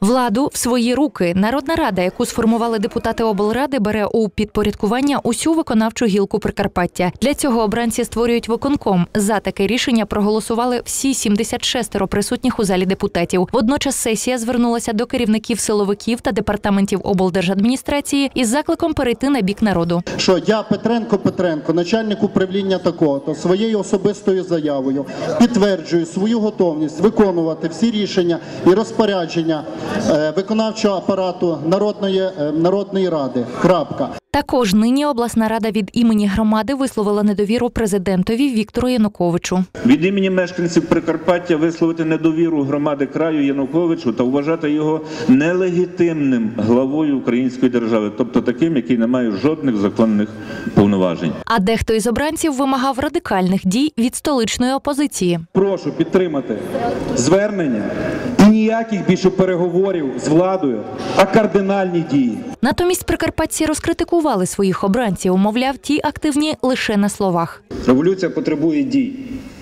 Владу в свої руки. Народна рада, яку сформували депутати облради, бере у підпорядкування усю виконавчу гілку Прикарпаття. Для цього обранці створюють виконком. За таке рішення проголосували всі 76 присутніх у залі депутатів. Водночас сесія звернулася до керівників силовиків та департаментів облдержадміністрації із закликом перейти на бік народу. що я Петренко Петренко, начальник управління такого, то своєю особистою заявою підтверджую свою готовність виконувати всі рішення і розпорядження виконавчого апарату народної, е, народної ради. Крапка. Також нині обласна рада від імені громади висловила недовіру президентові Віктору Януковичу. Від імені мешканців Прикарпаття висловити недовіру громади краю Януковичу та вважати його нелегітимним главою української держави, тобто таким, який не має жодних законних повноважень. А дехто із обранців вимагав радикальних дій від столичної опозиції. Прошу підтримати звернення ніяких більше переговорів з владою, а кардинальні дії. Натомість прикарпатці розкритикували своїх обранців, мовляв, ті активні лише на словах. Революція потребує дій.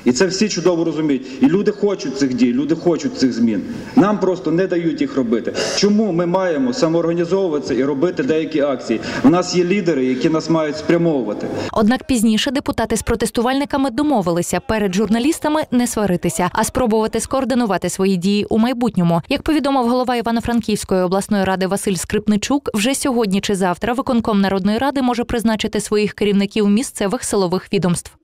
І це всі чудово розуміють. І люди хочуть цих дій, люди хочуть цих змін. Нам просто не дають їх робити. Чому ми маємо самоорганізовуватися і робити деякі акції? У нас є лідери, які нас мають спрямовувати. Однак пізніше депутати з протестувальниками домовилися перед журналістами не сваритися, а спробувати скоординувати свої дії у майбутньому. Як повідомив голова Івано-Франківської обласної ради Василь Скрипничук, вже сьогодні чи завтра виконком народної ради може призначити своїх керівників місцевих силових відомств.